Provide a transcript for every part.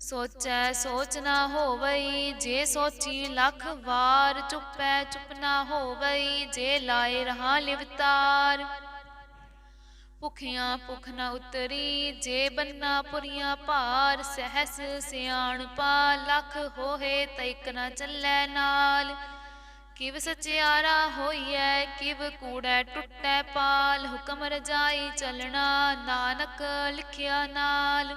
ਸੋਚੈ ਸੋਚ ਨਾ ਹੋਵਈ, ਜੇ ਸੋਚੀ ਲੱਖ ਵਾਰ ਚੁੱਪੈ ਚੁੱਪ ਨਾ ਹੋਵਈ, ਜੇ ਲਾਏ ਰਹਾ ਲਿਵਤਾਰ ਭੁਖਿਆਂ ਭੁਖ ਨਾ ਉਤਰੀ, ਜੇ ਬੰਨਾ ਪੁਰੀਆਂ ਭਾਰ, ਸਹਿਸ ਸਿਆਣ ਪਾ, ਲੱਖ ਹੋਏ ਤੈਕ ਨਾ ਚੱਲੈ ਨਾਲ। ਕਿਵ ਸਚਿਆਰਾ ਹੋਈਐ, ਕਿਵ ਕੂੜੈ ਟੁੱਟੈ ਪਾਲ, ਹੁਕਮ ਰਜਾਈ ਚੱਲਣਾ, ਨਾਨਕ ਲਿਖਿਆ ਨਾਲ।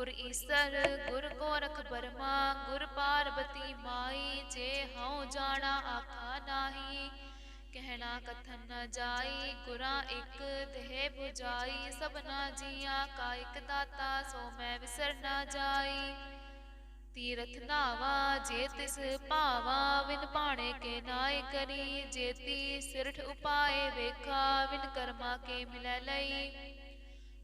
ਗੁਰ ਈਸਰ, ਗੁਰ ਗੋਰਖ ਬਰਮਾ, ਗੁਰ ਪਾਰਬਤੀ ਮਾਈ ਜੇ ਹਉ ਜਾਣਾ ਆਖਾ ਨਾਹੀ। ਕਹਿਣਾ ਕਥਨ ਨ ਜਾਈ, ਗੁਰਾਂ ਇੱਕ ਦੇਹ 부ਜਾਈ ਸਭਨਾ ਜੀਆਂ ਕਾ ਇਕ ਦਾਤਾ, ਸੋ ਮੈਂ ਵਿਸਰ ਨਾ ਜਾਈ। ਤੀਰਥ ਨਾਵਾ, ਜੇ ਤਿਸ ਭਾਵਾ, ਵਿਨ ਪਾਣੇ ਕੇ ਨਾਇ ਕਰੀ। ਜੇਤੀ ਸਿਰਠ ਉਪਾਏ ਵੇਖਾ, ਵਿਨ ਕਰਮਾ ਕੇ ਮਿਲੈ ਲਈ।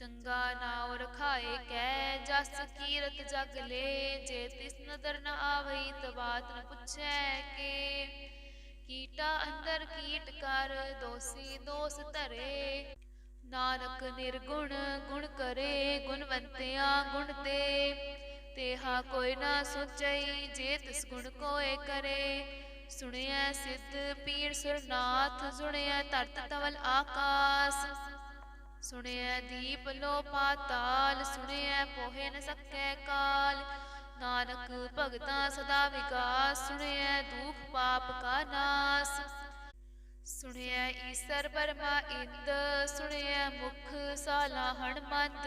ਚੰਗਾ ਨਾਉ ਰਖਾਏ ਕੈ ਜਸ ਕੀਰਤ ਜਗ ਲੈ, ਜੇ ਤਿਸ ਨਦਰ ਨ ਆਵਈ ਤਬਾਤ ਨ ਪੁੱਛੈ ਕੇ। ਕੀਟਾ ਅੰਦਰ ਕੀਟ ਕਰ, ਦੋਸੀ ਦੋਸ ਧਰੇ। ਨਾਨਕ ਨਿਰਗੁਣ ਗੁਣ ਕਰੇ, ਗੁਣਵੰਤਿਆਂ ਗੁਣ ਤੇ ਤੇਹਾ ਕੋਈ ਨਾ ਸੋਚਈ, ਜੇ ਤਿਸ ਗੁਣ ਕੋਏ ਕਰੇ। ਸੁਣਿਆ ਸਿੱਧ ਪੀਰ ਸੁਰਨਾਥ ਸੁਣਿਆ ਧਰਤ ਤਵਲ ਆਕਾਸ। ਸੁਣਿਐ ਦੀਪ ਲੋ ਪਾਤਾਲ, ਸੁਣਿਐ ਪੋਹੇ ਨ ਸਕੈ ਕਾਲ। ਨਾਨਕ ਭਗਤਾਂ ਸਦਾ ਵਿਕਾਸ ਸੁਣਿਐ ਦੁਖ ਪਾਪ ਕਾ ਨਾਸ। ਸੁਣਿਐ ਈਸਰ ਬਰਮਾ ਇੰਦ, ਸੁਣਿਐ ਮੁਖ ਸਾਲਾਹਣ ਮੰਦ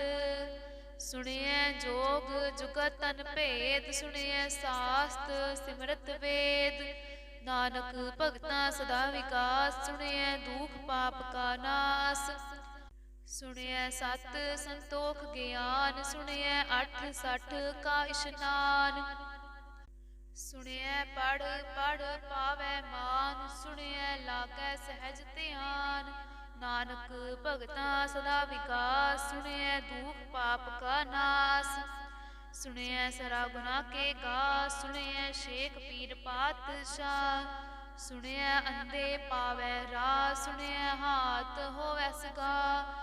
ਸੁਣਿਐ ਜੋਗ ਜੁਗਤ ਤਨ ਭੇਦ, ਸੁਣਿਐ ਸਾਸਤ ਸਿਮਰਤ ਵੇਦ। ਨਾਨਕ ਭਗਤਾਂ ਸਦਾ ਵਿਕਾਸ ਸੁਣਿਐ ਦੁਖ ਪਾਪ ਕਾ ਨਾਸ। ਸੁਣਿਐ ਸਤ ਸੰਤੋਖ ਗਿਆਨ, ਸੁਣਿਐ ਅੱਠ ਸੱਠ ਕਾ ਇਸ਼ਨਾਨ। ਸੁਣਿਐ ਪੜ ਪੜ ਪਾਵੈ ਮਾਨ, ਸੁਣਿਐ ਲਾਗੈ ਸਹਿਜ ਧਿਆਨ। ਨਾਨਕ ਭਗਤਾ ਸਦਾ ਵਿਕਾਸ, ਸੁਣਿਐ ਦੁਖ ਪਾਪ ਕਾ ਨਾਸ। ਸੁਣਿਐ ਸਰਾ ਗੁਨਾ ਕੇ ਗਾ ਸੁਣਿਐ ਸ਼ੇਖ ਪੀਰ ਪਾਤਸ਼ਾਹ। ਸੁਣਿਐ ਅੰਦੇ ਪਾਵੈ ਰਾ ਸੁਣਿਐ ਹਾਥ ਹੋਵੈ ਸਗਾ।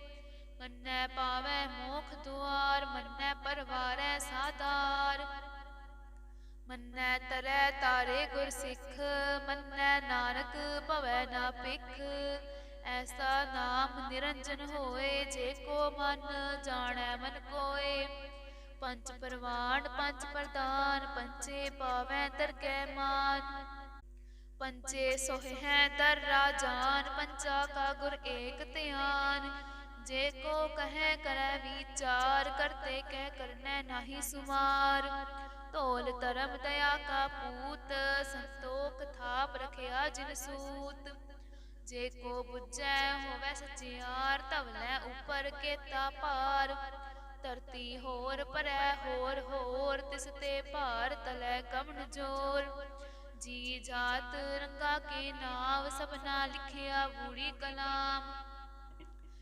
ਮੰਨੈ ਪਾਵੈ ਮੋਖ ਦੁਆਰ, ਮੰਨੈ ਪਰਵਾਰੈ ਸਾਧਾਰ ਮੰਨੈ ਤਰੈ ਤਾਰੇ ਗੁਰ ਸਿੱਖ, ਮੰਨੈ ਨਾਨਕ ਭਵੈ ਨਾ ਪਿਖ ਐਸਾ ਨਾਮ ਨਿਰੰਜਨ ਹੋਏ, ਜੇ ਕੋ ਮਨ ਜਾਣੈ ਮਨ ਕੋਏ। ਪੰਜ ਪਰਵਾਨ, ਪੰਜ ਪ੍ਰਦਾਨ ਪੰਚੇ ਪਾਵੈ ਦਰਗਹਿ ਮਾਨ। ਪੰਚੇ ਸੋਹਿ ਹੈ ਦਰ ਰਾਜਾਨ ਪੰਚਾ ਕਾ ਗੁਰ ਏਕ ਧਿਆਨ। ਜੇ ਕੋ ਕਹੈ ਕਰੈ ਵਿਚਾਰ, ਕਰਤੇ ਕਹਿ ਕਰਨੈ ਨਾਹੀ ਸੁਮਾਰ। ਧੋਲ ਧਰਮ ਦਇਆ ਕਾ ਪੂਤ, ਸੰਤੋਖ ਥਾਪ ਰਖਿਆ ਜਿਨ ਸੂਤ। ਜੇ ਕੋ ਬੁੱਝੈ ਹੋਵੈ ਸਚਿਆਰ ਧਵਲੈ ਉਪਰ ਕੇਤਾ ਭਾਰ। ਧਰਤੀ ਹੋਰ ਪਰੈ ਹੋਰ ਹੋਰ, ਤਿਸ ਤੇ ਭਾਰ ਤਲੈ ਕਮਨ ਜੋਰ। ਜੀ ਜਾਤ ਰੰਗਾ ਕੇ ਨਾਮ ਸਭਨਾ ਲਿਖਿਆ ਬੂੜੀ ਕਲਾਮ।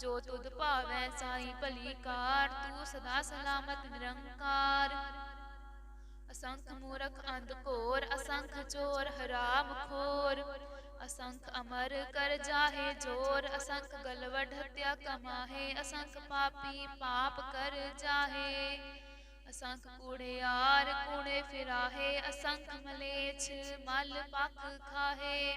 ਜੋ ਤੁਧ ਭਾਵੈ ਸਾਈ ਭਲੀ ਕਾਰ, ਤੂੰ ਸਦਾ ਸਲਾਮਤ ਨਿਰੰਕਾਰ। ਅਸੰਖ ਮੂਰਖ ਅੰਧ ਘੋਰ, ਅਸੰਖ ਚੋਰ ਹਰਾਮ ਖੋਰ। ਅਸੰਖ ਅਮਰ ਕਰ ਜਾਹੇ ਜੋਰ, ਅਸੰਖ ਗਲਵਢ ਹਤਿਆ ਕਮਾਹੇ, ਅਸੰਖ ਪਾਪੀ ਪਾਪ ਕਰ ਜਾਹੇ। ਅਸੰਖ ਕੂੜਿਆਰ ਕੂੜੇ ਫਿਰਾਹੇ, ਅਸੰਖ ਮਲੇਛ ਮਲ ਪਖ ਖਾਹੇ।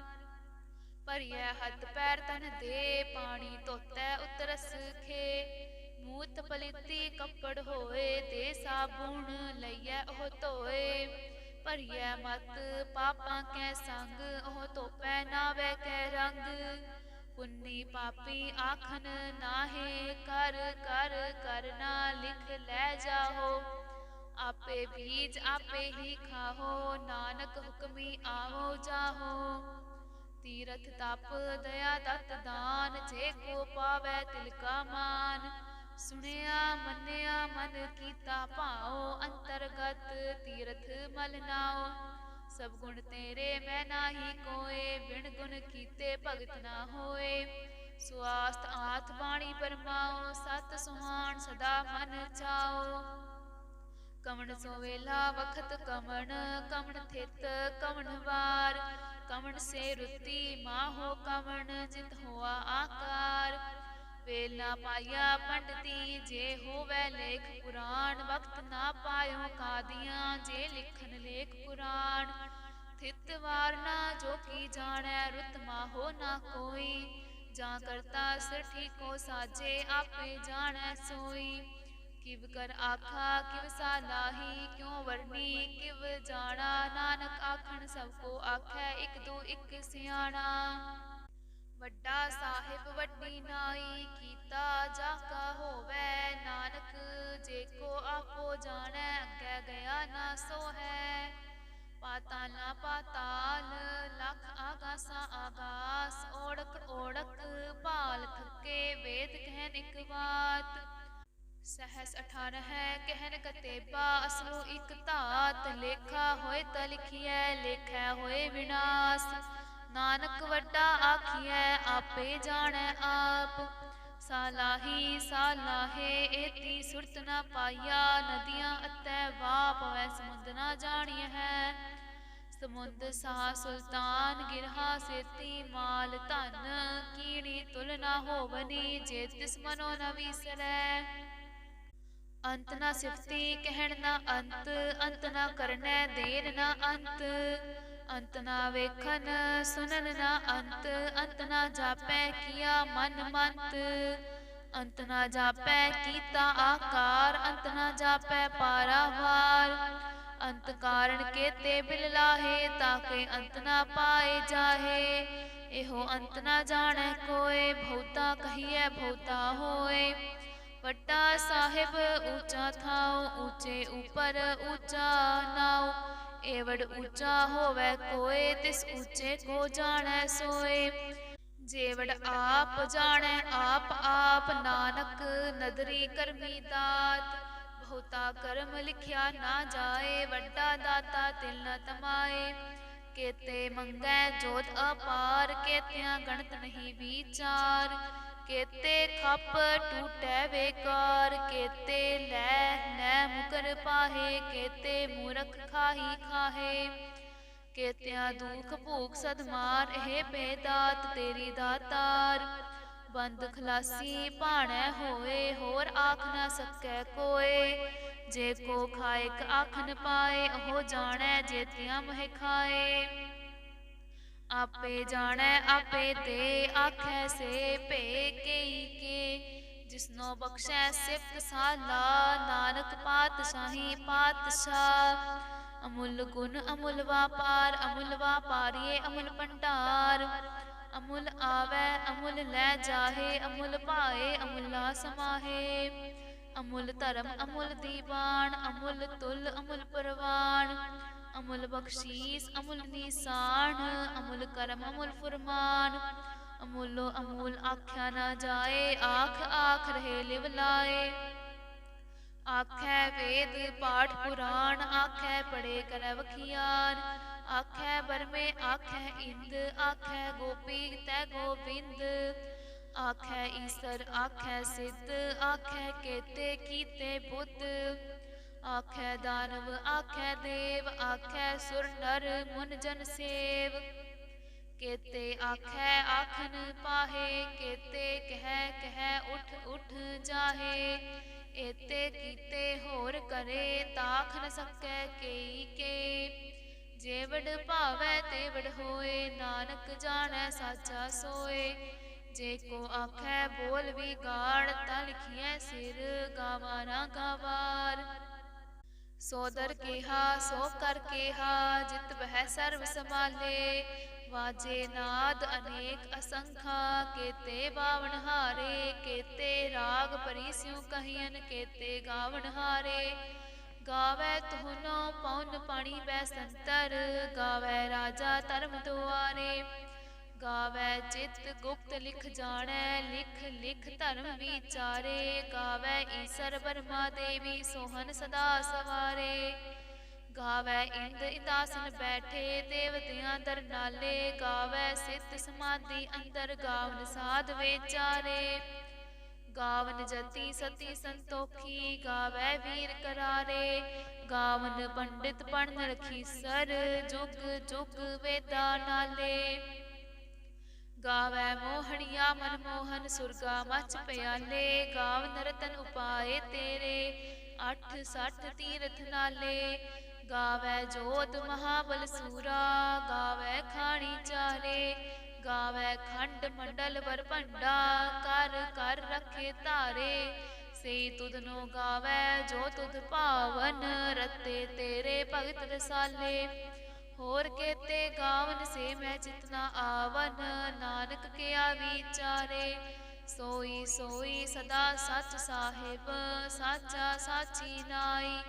ਭਰੀਐ ਹੱਥ ਪੈਰ ਤਨ ਦੇ, ਪਾਣੀ ਧੋਤੈ ਉਤਰਸ ਖੇ। ਮੂਤ ਪਲਿੱਤੀ ਕੱਪੜ ਹੋਏ ਤੇ ਸਾਬੂਣ ਲਈਐ ਉਹ ਧੋਏ। ਭਰੀਐ ਮਤ ਪਾਪਾਂ ਕੈ ਸੰਗ, ਉਹ ਧੋਪੈ ਨਾਵੇ ਕੈ ਰੰਗ। ਪੁੰਨੀ ਪਾਪੀ ਆਖਨ ਨਾਹੇ, ਕਰ ਕਰ ਕਰਨਾ ਲਿਖ ਲੈ ਜਾਹੋ। ਆਪੇ ਬੀਜ ਆਪੇ ਹੀ ਖਾਹੋ, ਨਾਨਕ ਹੁਕਮੀ ਆਵੋ ਜਾਹੋ। ਤੀਰਥ ਤਪ, ਦਇਆ ਦਤ ਦਾਨ, ਜੇ ਕੋ ਪਾਵੈ ਤਿਲ ਕਾ ਮਾਨ। ਸੁਣਿਆ, ਮੰਨਿਆ, ਮਨ ਕੀਤਾ ਭਾਉ, ਅੰਤਰਗਤ ਤੀਰਥ ਮਲ ਨਾਉ। ਸਭ ਗੁਣ ਤੇਰੇ, ਮੈਂ ਨਾਹੀ ਕੋਏ, ਬਿਨ ਗੁਣ ਕੀਤੇ ਭਗਤ ਨਾ ਹੋਏ। ਸੁਆਸਤ ਆਤ ਬਾਣੀ ਪਰਮਾਉ ਸਤ ਸੁਹਾਣ ਸਦਾ ਮਨ ਚਾਓ ਕਮਣ ਸੋ ਵੇਲਾ ਵਖਤ ਕਮਣ ਕਮਣ ਥਿਤ ਕਮਣ ਵਾਰ। ਕਮਣ ਸੇ ਰੁੱਤੀ ਮਾਹੋ ਕਮਣ ਜਿਤ ਹੋਆ ਆਕਾਰ। ਵੇਲ ਨਾ ਪਾਇਆ ਪੰਡਤੀ ਜੇ ਹੋਵੇ ਲੇਖ ਪੁਰਾਣ ਵਕਤ ਨਾ ਪਾਇਓ ਕਾਦੀਆਂ ਜੇ ਲਿਖਨ ਲੇਖ ਪੁਰਾਣ। ਥਿਤ ਵਾਰ ਨਾ ਜੋ ਕੀ ਜਾਣੈ ਰੁਤ ਮਾਹੋ ਨਾ ਕੋਈ। ਜਾਂ ਕਰਤਾ ਸਿਰ ਠੀਕੋ ਸਾਜੇ ਆਪੇ ਜਾਣੈ ਸੋਈ। ਕਿਵ ਕਰ ਆਖਾ, ਕਿਵ ਸਾਲਾਹੀ ਕਿਉ ਵਰਨੀ? ਕਿਵ ਜਾਣਾ? ਨਾਨਕ ਆਖਣ ਸਭ ਕੋ ਆਖੈ, ਇਕ ਦੋ ਇਕ ਸਿਆਣਾ। ਵੱਡਾ ਸਾਹਿਬ ਵੱਡੀ ਨਾਈ ਕੀਤਾ ਜਾ ਕਾ ਹੋਵੇ ਨਾਨਕ, ਜੇ ਕੋ ਆਪੋ ਜਾਣੈ, ਅੱਗੇ ਗਿਆ ਨਾ ਸੋ ਹੈ ਪਾਤਾਲ ਨਾ ਪਾਤਾਲ, ਲਖ ਆਗਾਸਾ ਆਗਾਸ ਓੜਕ ਓੜਕ ਭਾਲ ਥੱਕੇ, ਵੇਦ ਕਹਿਨ ਇਕ ਬਾਤ। ਸਹਸ 18 ਹੈ, ਕਹਿਨ ਕਤੇਬਾ, ਅਸਲੂ ਇਕ ਧਾਤ ਲੇਖਾ ਹੋਏ ਤ ਲਿਖੀਐ, ਲੇਖੈ ਹੋਏ ਵਿਨਾਸ਼। ਨਾਨਕ ਵੱਡਾ ਆਖੀਐ, ਆਪੇ ਜਾਣੈ ਆਪ। ਸਾਲਾਹੀ ਸਾਲਾਹੇ, ਏਤੀ ਸੁਰਤ ਨਾ ਪਾਈਆ, ਨਦੀਆਂ ਅਤੈ ਵਾ ਪਵੈ ਸਮੁੰਦ ਨਾ ਜਾਣੀਐ ਹੈ। ਸਮੁੰਦ ਸਾ ਸੁਲਤਾਨ, ਗਿਰਹਾ ਸੇਤੀ ਮਾਲ, ਧਨ ਕੀਣੀ ਤੁਲ ਨਾ ਹੋਵਨੀ, ਜੇ ਤਿਸ ਮਨੋ ਨ ਵਿਸਰੈ। ਅੰਤ ਨਾ ਸਿਫਤੀ ਕਹਿਣ ਨਾ ਅੰਤ ਅੰਤ ਨਾ ਕਰਨੈ ਦੇਨ ਨਾ ਅੰਤ। ਅੰਤ ਨਾ ਵੇਖਨ ਸੁਨਨ ਨਾ ਅੰਤ। ਅੰਤ ਨਾ ਜਾਪੈ ਕੀਆ ਮਨ ਮੰਤ। ਅੰਤ ਨਾ ਜਾਪੈ ਕੀਤਾ ਆਕਾਰ, ਅੰਤ ਨਾ ਜਾਪੈ ਪਾਰਾਵਾਰ ਅੰਤ ਕਾਰਨ ਕੇਤੇ ਬਿਲ ਲਾਹੇ ਤਾਕੇ ਅੰਤ ਨਾ ਪਾਏ ਜਾਹੇ। ਇਹੋ ਅੰਤ ਨਾ ਜਾਣੈ ਕੋਏ, ਬਹੁਤਾ ਕਹੀਐ ਬਹੁਤਾ ਹੋਏ। ਵੱਡਾ ਸਾਹਿਬ ਉੱਚਾ ਥਾਉ, ਉੱਚੇ ਉਪਰ ਉੱਚਾ ਨਾਉ। ਏਵੜ ਉੱਚਾ ਹੋਵੇ ਕੋਏ, ਤਿਸ ਉੱਚੇ ਕੋ ਜਾਣੈ ਸੋਏ। ਜੇਵੜ ਆਪ ਜਾਣੈ, ਆਪ ਆਪ ਨਾਨਕ, ਨਦਰੀ ਕਰਮੀ ਦਾਤ। ਬਹੁਤਾ ਕਰਮ ਲਿਖਿਆ ਨਾ ਜਾਏ, ਵੱਡਾ ਦਾਤਾ ਤਿਲ ਨ ਤਮਾਏ। ਕੇਤੇ ਮੰਗੈ ਜੋਤ ਅਪਾਰ, ਕੇਤਿਆਂ ਗਣਤ ਨਹੀਂ ਵਿਚਾਰ। ਕੇਤੇ ਖੱਪ ਟੂਟੈ ਵੇਕਾਰ ਕੇਤੇ ਲੈ ਨੈ ਮੁਕਰ ਪਾਹੇ, ਕੇਤੇ ਮੂਰਖ ਖਾਹੀ ਖਾਹੇ। ਕੇਤਿਆਂ ਦੁਖ ਭੂਖ ਸਦ ਇਹ ਬੇਦਾਤ ਤੇਰੀ ਦਾਤਾਰ। ਬੰਦ ਖਲਾਸੀ ਭਾਣੈ ਹੋਏ, ਹੋਰ ਆਖ ਨਾ ਸਕੈ ਕੋਏ। ਜੇ ਕੋ ਖਾਇਕ ਆਖ ਨ ਪਾਏ, ਉਹ ਜਾਣੈ ਜੇਤਿਆਂ ਮਹਿ ਖਾਏ। ਆਪੇ ਜਾਣੈ ਆਪੇ ਦੇ ਆਖੈ ਸੇ ਭੇ ਕਈ ਕੇ। ਜਿਸਨੋ ਬਖਸ਼ੈ ਸਿਫਤ ਸਾਲਾ ਨਾਨਕ ਪਾਤਸ਼ਾਹੀ ਪਾਤਸ਼ਾਹ ਅਮੁੱਲ ਗੁਣ ਅਮੁੱਲ ਵਾਪਾਰ ਅਮੁੱਲ ਵਾਪਾਰੀਏ ਅਮੁੱਲ ਭੰਡਾਰ। ਅਮੁੱਲ ਆਵੈ ਅਮੁੱਲ ਲੈ ਜਾਹੇ ਅਮੁੱਲ ਭਾਏ ਅਮੁੱਲਾ ਸਮਾਹੇ। ਅਮੁੱਲ ਧਰਮ ਅਮੁੱਲ ਦੀਵਾਨ ਅਮੁੱਲ ਤੁਲ ਅਮੁੱਲ ਪਰਵਾਨ। ਅਮੁੱਲ ਬਖਸ਼ੀਸ, ਅਮੁਲ ਨਿਸ਼ਾਨ, ਅਮੁਲ ਕਰਮ, ਅਮੁਲ ਫੁਰਮਾਨ। ਅਮੁੱਲੋ ਅਮੂਲ ਆਖਿਆ ਨਾ ਜਾਏ, ਆਖ ਆਖ ਰਹੇ ਲਿਵ ਲਾਏ। ਆਖੈ ਵੇਦ ਪਾਠ ਪੁਰਾਣ, ਆਖੈ ਪੜੇ ਕਰੈ ਵਖਿਆਨ। ਆਖੈ ਬਰਮੇ, ਆਖੈ ਇੰਦ, ਆਖੈ ਗੋਪੀ, ਤੈ ਗੋਬਿੰਦ। ਆਖੈ ਈਸਰ, ਆਖੈ ਸਿੱਧ, ਆਖੈ ਕੇਤੇ ਕੀਤੇ ਬੁੱਧ। ਆਖੈ ਦਾਨਵ, ਆਖੈ ਦੇਵ, ਆਖੈ ਸੁਰ ਨਰ ਮੁਨ ਜਨ ਸੇਵ। ਕੇਤੇ ਆਖੈ ਆਖਨ ਪਾਹੇ, ਕੇਤੇ ਕਹਿ ਕਹਿ ਉਠ ਉਠ ਜਾਹੇ। ਏਤੇ ਕੀਤੇ ਹੋਰ ਕਰੇ ਤਾਖ ਨ ਸਕੈ ਕੇਈ ਕੇ। ਜੇਵੜ ਭਾਵੈ ਤੇਵੜ ਹੋਏ, ਨਾਨਕ ਜਾਣੈ ਸਾਚਾ ਸੋਏ। ਜੇ ਕੋ ਆਖੈ ਬੋਲ ਵੀ ਗਾੜ ਤਾ ਲਿਖੀਐ ਸਿਰ ਗਾਵਾ ਨਾ ਗਾਵਾਰ। ਸੋ ਦਰ ਕੇਹਾ ਸੋ ਕਰ ਕੇਹਾ ਜਿਤ ਬਹਿ ਸਰਬ ਸਮਾਲੇ ਵਾਜੇ ਨਾਦ ਅਨੇਕ ਅਸੰਖਾ ਕੇਤੇ ਬਾਵਨ ਹਾਰੇ ਕੇਤੇ ਰਾਗ ਪਰਿਸਿਉ ਕਹੀਨ ਕੇਤੇ ਗਾਵਨ ਹਾਰੇ। ਗਾਵੇ ਤੁਹਨੋ ਪਉਨ ਪਾਣੀ ਬੈ ਸੰਤਰ। ਗਾਵੇ ਰਾਜਾ ਧਰਮ ਦੁਆਰੇ। ਗਾਵੇ ਚਿਤ ਗੁਪਤ ਲਿਖ ਜਾਣੈ, ਲਿਖ ਲਿਖ ਧਰਮ ਵਿਚਾਰੇ। ਗਾਵੇ ਈਸਰ ਬਰਮਾ ਦੇਵੀ ਸੋਹਨ ਸਦਾ ਸਵਾਰੇ। ਗਾਵੇ ਇੰਦ ਇਦਾਸਨ ਬੈਠੇ ਦੇਵਤਿਆਂ ਦਰ ਨਾਲੇ। ਗਾਵੇ ਸਿੱਧ ਸਮਾਧੀ ਅੰਦਰ, ਗਾਵਨ ਸਾਧ ਵਿਚਾਰੇ। ਗਾਵਨ ਜਤੀ ਸਤੀ ਸੰਤੋਖੀ, ਗਾਵੇ ਵੀਰ ਕਰਾਰੇ। ਗਾਵਨ ਪੰਡਿਤ ਪੜਨ ਰਖੀ ਸਰ, ਜੁਗ ਜੁਗ ਵੇਦਾ ਨਾਲੇ। ਗਾਵੈ ਮੋਹਣੀਆ ਮਨਮੋਹਨ ਸੁਰਗਾ ਮਚ ਪਿਆਲੇ, ਗਾਵ ਨਰਤਨ ਉਪਾਏ ਤੇਰੇ, ਅੱਠ ਸੱਠ ਤੀਰਥ ਨਾਲੇ। ਗਾਵੈ ਜੋਤ ਮਹਾਬਲ ਸੂਰਾ, ਗਾਵੈ ਖਾਣੀ ਚਾਰੇ। ਗਾਵੈ ਖੰਡ ਮੰਡਲ ਵਰ ਭੰਡਾ, ਕਰ ਕਰ ਰੱਖੇ ਧਾਰੇ। ਸੇ ਤੁਧਨੋ ਗਾਵੈ ਜੋ ਤੁਧ ਭਾਵਨ, ਰਤੇ ਤੇਰੇ ਭਗਤ ਰਸਾਲੇ। ਹੋਰ ਕੇਤੇ ਗਾਵਨ ਸੇ ਮੈਂ ਜਿਤਨਾ ਆਵਨ, ਨਾਨਕ ਕਿਆ ਵਿਚਾਰੇ। ਸੋਈ ਸੋਈ ਸਦਾ ਸੱਚ ਸਾਹਿਬ, ਸਾਚਾ ਸਾਚੀ ਨਾਈ।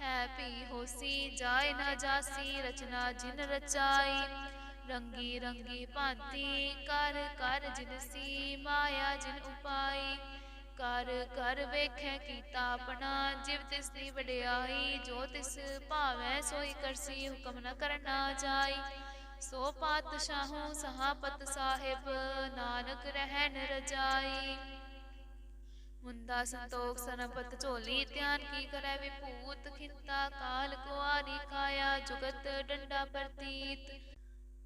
ਹੈ ਭੀ ਹੋਸੀ, ਜਾਏ ਨਾ ਜਾਸੀ, ਰਚਨਾ ਜਿਨ ਰਚਾਈ। ਰੰਗੀ ਰੰਗੀ ਭਾਂਤੀ, ਕਰ ਕਰ ਜਿਨਸੀ ਮਾਇਆ ਜਿਨ ਉਪਾਈ। ਕਰ ਕਰ ਵੇਖੈ ਕੀਤਾ ਆਪਣਾ, ਜਿਵ ਤਿਸ ਦੀ ਵਡਿਆਈ, ਜੋ ਤਿਸ ਭਾਵੈ, ਸੋਈ ਕਰਸੀ ਹੁਕਮ ਨ ਕਰਨਾ ਜਾਈ। ਸੋ ਪਾਤਸ਼ਾਹੂ ਸਹਾਪਤ ਸਾਹਿਬ, ਨਾਨਕ ਰਹਿਣ ਰਜਾਈ। ਮੁੰਦਾ ਸੰਤੋਖ ਸਨਪਤ ਝੋਲੀ, ਧਿਆਨ ਕੀ ਕਰੈ ਵਿਭੂਤ ਖਿੰਤਾ, ਕਾਲ ਕੁਆਰੀ ਕਾਇਆ, ਜੁਗਤ ਡੰਡਾ ਪ੍ਰਤੀਤ।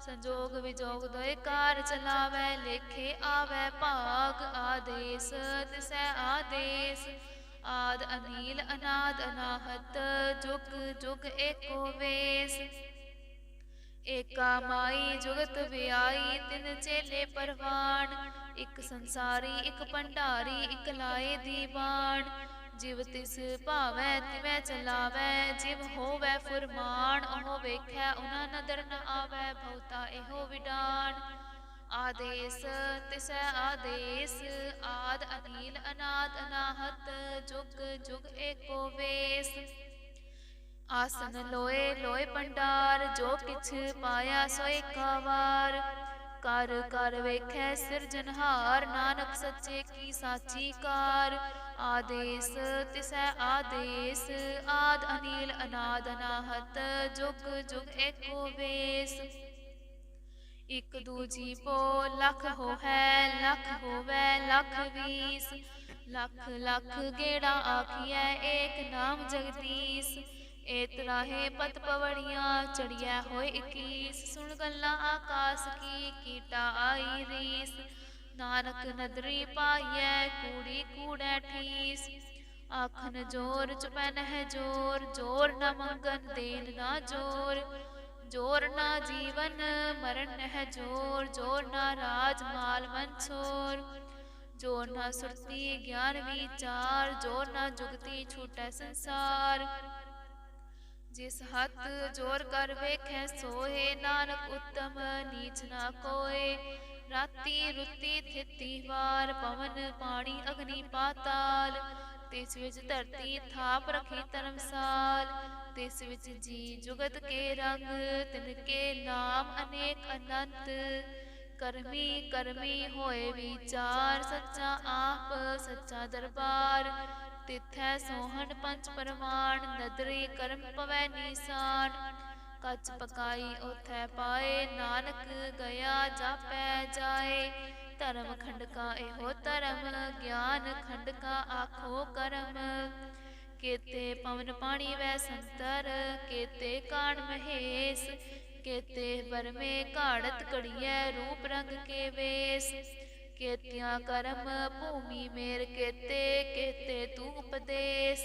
ਸੰਜੋਗ ਵਿਜੋਗ ਦੋਇ ਕਾਰ ਚਲਾਵੈ, ਲੇਖੇ ਆਵੈ ਭਾਗ ਆਦੇਸ, ਤਿਸੈ ਆਦੇਸ। ਆਦ ਅਨੀਲ, ਅਨਾਦ ਅਨਾਹਤ, ਜੁਗ ਜੁਗ ਏਕੋ ਵੇਸ। ਏਕਾ ਮਾਈ, ਜੁਗਤ ਵਿਆਈ, ਤਿਨ ਚੇਲੇ ਪਰਵਾਨ ਇੱਕ ਸੰਸਾਰੀ, ਇੱਕ ਭੰਡਾਰੀ, ਇੱਕ ਲਾਏ ਦੀਵਾਨ। ਜਿਵ ਤਿਸ ਭਾਵੈ, ਤਿਵੈ ਚਲਾਵੈ, ਜਿਵ ਹੋਵੈ ਫੁਰਮਾਨ, ਉਹ ਵੇਖੈ, ਉਹਨਾਂ ਨਦਰ ਨ ਆਵੈ ਭਉਤਾ ਇਹੋ ਵਿਡਾਨ। ਆਦੇਸ, ਤਿਸੈ ਆਦੇਸ, ਆਦ ਅਨੀਲ ਅਨਾਦ ਅਨਾਹਤ, ਜੁਗ ਜੁਗ ਏਕੋ ਵੇਸ। ਆਸਨ ਲੋਏ ਲੋਏ ਪੰਡਾਰ, ਜੋ ਕਿਛ ਪਾਇਆ ਸੋ ਏਕਾ ਕਰ ਕਰ ਵੇਖੈ ਸਿਰਜਨਹਾਰ ਨਾਨਕ ਸੱਚੇ ਕੀ ਸਾਚੀ ਕਾਰ। ਆਦੇਸ, ਤਿਸੈ ਆਦੇਸ, ਆਦ ਅਨੀਲ ਅਨਾਦ ਅਨਾਹਤ ਜੁਗ ਜੁਗ ਏਕੋ ਵੇਸ। ਇਕ ਦੂਜੀ ਪੋ ਲਖ ਹੋਵੈ ਲਖ ਹੋਵੈ, ਲਖ ਵੀਸ। ਲਖ ਲਖ ਗੇੜਾ ਆਖੀਐ, ਏਕ ਨਾਮ ਜਗਦੀਸ਼। ਏਤ ਰਾਹੇ ਪਤ ਪਵੜੀਆਂ ਚੜਿਆ ਹੋਏ 21 ਸੁਣ ਗੱਲਾਂ ਆਕਾਸ ਕੀ, ਕੀਟਾ ਆਈ ਰੀਸ। ਨਾਨਕ ਨਦਰੀ ਪਾਈਐ, ਕੂੜੀ ਕੂੜੈ ਠੀਸ। ਆਖਨ ਜੋਰ ਚੁਪਨ ਹੈ ਜੋਰ ਜੋਰ ਨ ਮੰਗਨ ਦੇਨ ਨਾ ਜੋਰ। ਜੋਰ ਨਾ ਜੀਵਨ ਮਰਨ ਹੈ ਜੋਰ ਜੋਰ ਨਾ ਰਾਜ ਮਾਲ ਮਨਸੋਰ ਜੋਰ ਨਾ ਸੁਰਤੀ ਗਿਆਨ ਵਿਚਾਰ, ਜੋਰ ਨਾ ਜੁਗਤੀ ਛੂਟੈ ਸੰਸਾਰ। ਜਿਸ ਹੱਥ ਜੋਰ ਕਰ ਵੇਖੈ, ਸੋਹੇ ਨਾਨਕ ਉਤਮ, ਨੀਚ ਨਾ ਕੋਏ। ਰਾਤੀ ਰੁੱਤੀ ਥਿਤੀ ਵਾਰ ਪਵਨ ਪਾਣੀ ਅਗਨੀ ਪਾਤਾਲ, ਤਿਸ ਵਿੱਚ ਧਰਤੀ ਥਾਪ ਰਖੀ ਧਰਮਸਾਲ, ਤਿਸ ਵਿੱਚ ਜੀ ਜੁਗਤ ਕੇ ਰੰਗ, ਤਿਨ ਕੇ ਨਾਮ ਅਨੇਕ ਅਨੰਤ। ਕਰਮੀ ਕਰਮੀ ਹੋਏ ਵਿਚਾਰ, ਸੱਚਾ ਆਪ ਸੱਚਾ ਦਰਬਾਰ। ਤਿਥੈ ਸੋਹਣ ਪੰਚ ਪਰਮਾਨ ਨਦਰੀ ਕਰਮ ਪਵੈ ਨੀਸਾਨ। ਕੱਚ ਪਕਾਈ ਉਥੈ ਪਾਏ, ਨਾਨਕ ਗਿਆ ਜਾਪੈ ਜਾਏ। ਧਰਮ ਖੰਡਕਾ ਇਹੋ ਧਰਮ, ਗਿਆਨ ਖੰਡਕਾ ਆਖੋ ਕਰਮ। ਕੇਤੇ ਪਵਨ ਪਾਣੀ ਵੈ ਸੰਤਰ, ਕੇਤੇ ਕਾਣ ਮਹੇਸ਼। ਕੇਤੇ ਬਰਮੇ ਘਾੜਤ ਘੜੀਐ, ਰੂਪ ਰੰਗ ਕੇ ਵੇਸ। ਕੇਤਿਆ ਕਰਮ, ਭੂਮੀ ਮੇਰ ਕੇਤੇ ਕੇਤੇ ਤੂੰ ਉਪਦੇਸ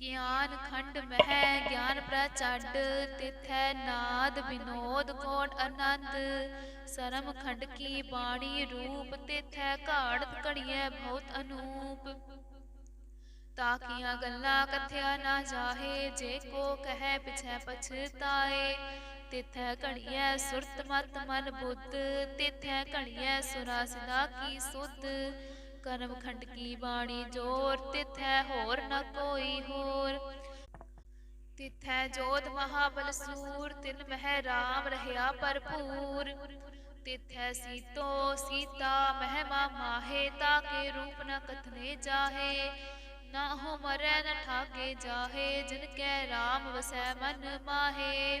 ਗਿਆਨ ਖੰਡ ਮਹਿ, ਗਿਆਨ ਪ੍ਰਚੰਡ ਤਿਥੈ ਨਾਦ ਵਿਨੋਦ ਕੋਟ ਅਨੰਦ ਸਰਮ ਖੰਡ ਕੀ ਬਾਣੀ ਰੂਪ, ਤਿਥੈ ਘਾੜਤ ਘੜੀਐ ਬਹੁਤ ਅਨੂਪ। ਤਾਕੀਆਂ ਗੱਲਾਂ ਕਥਿਆ ਨਾ ਜਾਹੇ, ਜੇ ਕੋ ਕਹੈ ਪਿਛੈ ਪਛਤਾਏ। ਤਿਥੈ ਘੜੀਐ ਸੁਰਤ ਮਤ ਮਨ ਬੁੱਧ, ਤਿਥੈ ਘੜੀਐ ਸੁਰਾ ਸਿਦਾ ਕੀ ਸੁਧ। ਕਰਮ ਖੰਡ ਕੀ ਬਾਣੀ ਜੋਰ, ਤਿਥੈ ਹੋਰ ਨ ਕੋਈ ਹੋਰ। ਤਿਥੈ ਜੋਤ ਮਹਾਬਲ ਸੂਰ, ਤਿਨ ਮਹਿ ਰਾਮ ਰਹਿਆ ਭਰਪੂਰ। ਤਿਥੈ ਸੀਤੋ ਸੀਤਾ, ਮਹਿਮਾ ਮਾਹੇ ਤਾਕੇ ਰੂਪ ਨ ਕਥਨੇ ਜਾਹੇ। ਨਾ ਹੋ ਮਰੈ ਨ ਠਾਕੇ ਜਾਹੇ, ਜਿਨ ਕੈ ਰਾਮ ਵਸੈ ਮਨ ਮਾਹੇ।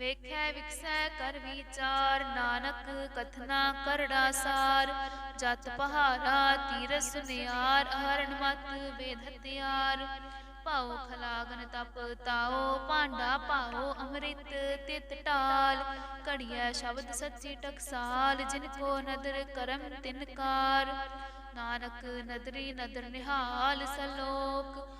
ਵੇਖੈ ਵਿਖਸੈ ਕਰ ਵਿਚਾਰ ਨਾਨਕ ਕਥਨਾ ਕਰੜਾ ਸਾਰ। ਜਤ ਪਹਾਰਾ ਤੀਰਸ ਨਿਆਰ ਹਰਨ ਮਤ ਵੇਦ ਹਤਿਆਰ ਭਾਉ ਖਲਾਗਨ ਤਪ ਤਾਓ ਭਾਂਡਾ ਭਾਉ ਅੰਮ੍ਰਿਤ ਤਿਤ ਟਾਲ। ਘੜੀਐ ਸ਼ਬਦ ਸੱਚੀ ਟਕਸਾਲ ਜਿਨ ਕੋ ਨਦਰ ਕਰਮ ਤਿਨਕਾਰ ਨਾਨਕ ਨਦਰੀ ਨਦਰ ਨਿਹਾਲ ਸਲੋਕ।